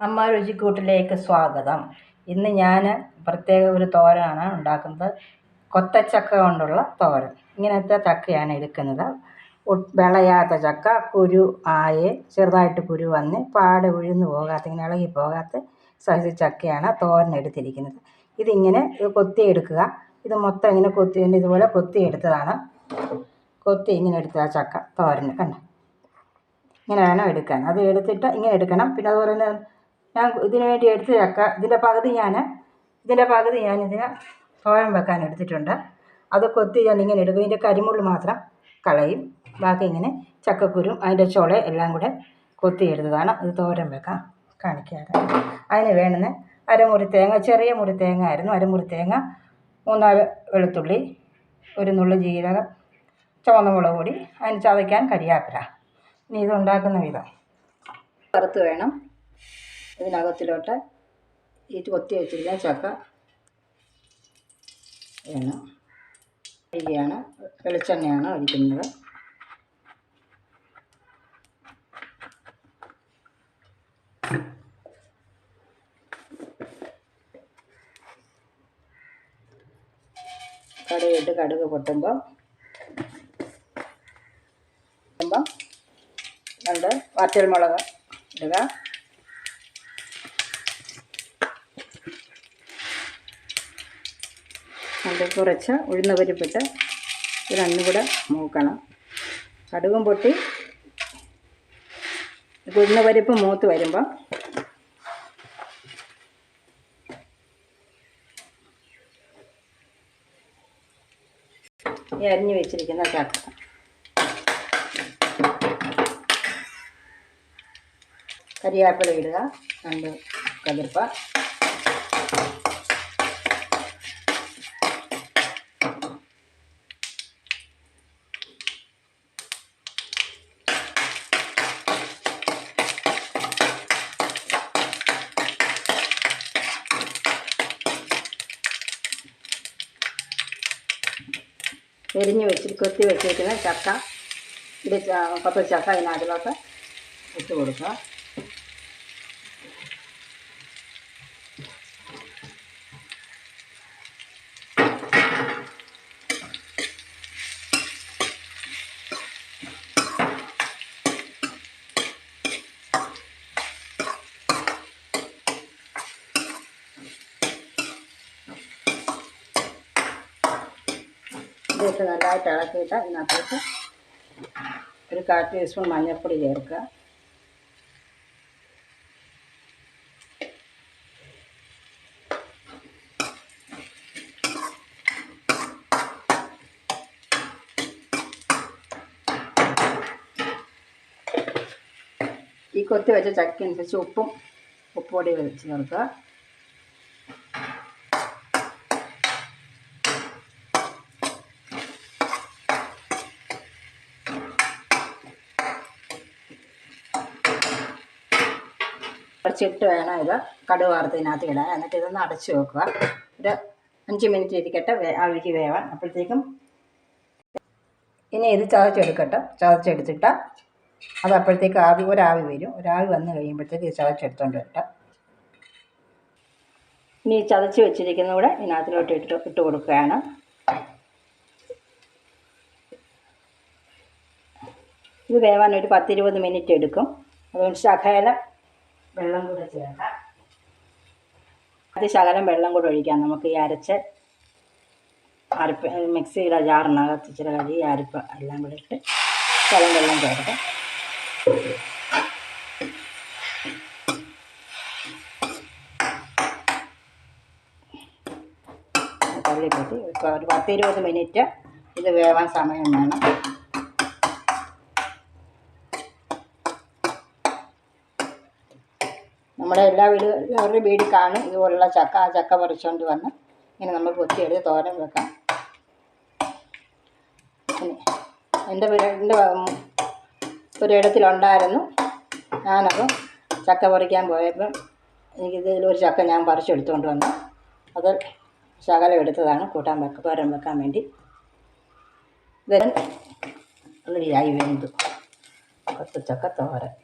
അമ്മ രുചിക്കൂട്ടിലേക്ക് സ്വാഗതം. ഇന്ന് ഞാൻ പ്രത്യേക ഒരു തോരനാണ് ഉണ്ടാക്കുന്നത്. കൊത്തച്ചക്ക കൊണ്ടുള്ള തോരൻ. ഇങ്ങനത്തെ ചക്കയാണ് എടുക്കുന്നത്. വിളയാത്ത ചക്ക കുരു ആയി ചെറുതായിട്ട് കുരു വന്ന് പാട് ഉഴുന്ന് പോകാത്ത ഇങ്ങനെ ഇളകി പോകാത്ത സൈസ് ചക്കയാണ് തോരൻ എടുത്തിരിക്കുന്നത്. ഇതിങ്ങനെ ഇത് കൊത്തിയെടുക്കുക. ഇത് മൊത്തം ഇങ്ങനെ കൊത്തി ഇതുപോലെ കൊത്തിയെടുത്തതാണ്. കൊത്തി ഇങ്ങനെ എടുത്ത ചക്ക തോരൻ കണ്ടോ? ഇങ്ങനെ വേണം എടുക്കാൻ. അത് എടുത്തിട്ട് ഇങ്ങനെ എടുക്കണം. പിന്നെ അതുപോലെ തന്നെ ഞാൻ ഇതിന് വേണ്ടി എടുത്ത് ചക്ക ഇതിന്റെ പകുതി ഞാൻ ഇതിന്റെ പകുതി ഇതിന് തോരൻ വെക്കാൻ എടുത്തിട്ടുണ്ട്. അത് കൊത്തി ഞാൻ ഇങ്ങനെ എടുക്കും. ഇതിന്റെ കരിമുള്ളു മാത്രം കളയും. ബാക്കി ഇങ്ങനെ ചക്കക്കുരും അതിന്റെ ചുള എല്ലാം കൂടെ കൊത്തി എടുത്തതാണ്. ഇത് തോരൻ വെക്കാൻ കാണിക്കാറ് അതിന് വേണ്ടുന്ന അരമുറി തേങ്ങ ചെറിയ മുറി തേങ്ങ ആയിരുന്നു. അരമുറി തേങ്ങ മൂന്നാൽ വെളുത്തുള്ളി ഒരു നുള്ളു ജീരകം ചുവന്ന മുളക് പൊടി അതിന് ചതയ്ക്കാൻ കരിയാപ്പില. ഇനി ഇത് ഉണ്ടാക്കുന്ന വിധം. വറുത്ത് വേണം. ഇതിനകത്തിലോട്ട് ഈ കൊത്തി വെച്ചിരിക്കുന്ന ചക്ക വേണം വെളിച്ചെണ്ണയാണ് ഒഴിക്കുന്നത്. കടുകിട്ട് കടുക് പൊട്ടുമ്പോൾ രണ്ട് വറ്റൽമുളക് ഇടുക. അത് കുറച്ച് ഉഴുന്ന പരിപ്പിട്ട് ഇത് കൂടെ മൂക്കണം. കടുകും പൊട്ടി ഉഴുന്ന പരിപ്പ് മൂത്ത് വരുമ്പം ഈ അരിഞ്ഞു വെച്ചിരിക്കുന്ന ചക്ക. കരിയാപ്പില ഇടുക. രണ്ട് കതിർപ്പ. എരിഞ്ഞ് വെച്ച് കൊത്തി വെച്ചിരിക്കുന്ന ചക്ക. ഇത് പത്ത് ചക്ക അതിനകത്തിലോട്ട് ഇട്ട് കൊടുക്കുക ഇതിട്ട് നല്ലതായിട്ട് ഇളക്കിയിട്ട് ഇതിനകത്തോട്ട് ഒരു കാൽ ടീസ്പൂൺ മഞ്ഞൾപ്പൊടി ചേർക്കുക ഈ കൊത്തി വെച്ച ചക്ക അനുസരിച്ച് ഉപ്പും ഉപ്പുപൊടി വെച്ച് ചേർക്കുക അടച്ചിട്ട് വേണം ഇത് കടുക് വറുത്തതിനകത്ത് ഇടാൻ. എന്നിട്ട് ഇതൊന്ന് അടച്ച് വെക്കുക. ഒരു അഞ്ച് മിനിറ്റ് ഇരിക്കട്ടെ. ആവിക്ക് വേവാൻ. അപ്പോഴത്തേക്കും ഇനി ഇത് ചതച്ചെടുക്കട്ടെ. ചതച്ചെടുത്തിട്ട് അത് അപ്പോഴത്തേക്ക് ആവി ഒരാവി വരും. ഒരാവി വന്ന് കഴിയുമ്പോഴത്തേക്ക് ഇത് ചതച്ചെടുത്തോണ്ട് വരട്ടെ. ഇനി ചതച്ച് വെച്ചിരിക്കുന്ന കൂടെ ഇതിനകത്തിലോട്ട് ഇട്ട് ഇട്ട് കൊടുക്കുകയാണ്. ഇത് വേവാൻ ഒരു പത്തിരുപത് മിനിറ്റ് എടുക്കും. അതുകൊണ്ട് ശകലം വെള്ളം കൂടെ ചേർക്കാം. അത് ശകലം വെള്ളം കൂടെ ഒഴിക്കാം. നമുക്ക് ഈ അരച്ച് അരപ്പ് മിക്സിയുടെ ജാറിനകത്ത് ഇച്ചിരി കഴുകി അരപ്പ് എല്ലാം കൂടെ ഇട്ട് ശകലം വെള്ളം ചേർക്കാം. തള്ളിപ്പറ്റി ഇപ്പോൾ ഒരു പത്തിരുപത് മിനിറ്റ് ഇത് വേവാൻ സമയം വേണം. നമ്മുടെ എല്ലാ വീടും എല്ലാവരുടെയും വീട് കാണും. ഇതുപോലുള്ള ചക്ക ആ ചക്ക പറിച്ചുകൊണ്ട് വന്ന് ഇങ്ങനെ നമ്മൾ കൊത്തിയെടുത്ത് തോരൻ വെക്കാം. എന്റെ വീടിന്റെ ഒരിടത്തിലുണ്ടായിരുന്നു. ഞാനപ്പം ചക്ക പറിക്കാൻ പോയപ്പം എനിക്കിതിൽ ഒരു ചക്ക ഞാൻ പറിച്ചെടുത്തുകൊണ്ട് വന്നു. അത് ശകലം എടുത്തതാണ് കൂട്ടാൻ വെക്ക തോരൻ വെക്കാൻ വേണ്ടി. ഇത് റെഡിയായി വെന്തു കൊത്തച്ചക്ക തോരൻ.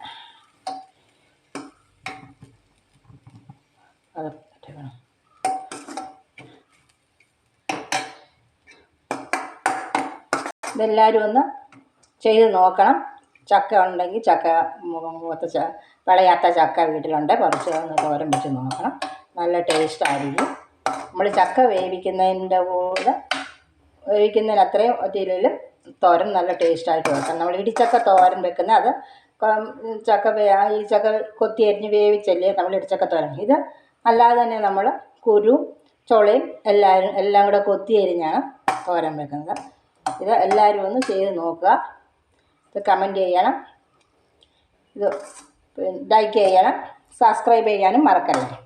ഇതെല്ലാവരും ഒന്ന് ചെയ്ത് നോക്കണം. ചക്ക ഉണ്ടെങ്കിൽ ചക്ക മുഖത്ത് ച വിളയാത്ത ചക്ക വീട്ടിലുണ്ട്. കുറച്ച് ഒന്ന് തോരൻ വെച്ച് നോക്കണം. നല്ല ടേസ്റ്റ് ആയിരിക്കും. നമ്മൾ ചക്ക വേവിക്കുന്നതിന്റെ കൂടെ വേവിക്കുന്നതിന് അത്രയും ഒത്തിരിയിലും തോരൻ നല്ല ടേസ്റ്റായിട്ട് വെക്കണം. നമ്മൾ ഇടിച്ചക്ക തോരൻ വെക്കുന്ന അത് ചക്ക ഈ ചക്ക കൊത്തി അരിഞ്ഞ് വേവിച്ചല്ലേ നമ്മൾ ഇടിച്ചക്ക തോരൻ. ഇത് അല്ലാതെ തന്നെ നമ്മൾ കുരു ചുളയും എല്ലാവരും എല്ലാം കൂടെ കൊത്തി അരിഞ്ഞാണ് തോരൻ വെക്കുന്നത്. ഇത് എല്ലാവരും ഒന്ന് ചെയ്ത് നോക്കുക. ഇത് കമന്റ് ചെയ്യണം. ഇത് ലൈക്ക് ചെയ്യണം. സബ്സ്ക്രൈബ് ചെയ്യാനും മറക്കല്ലേ.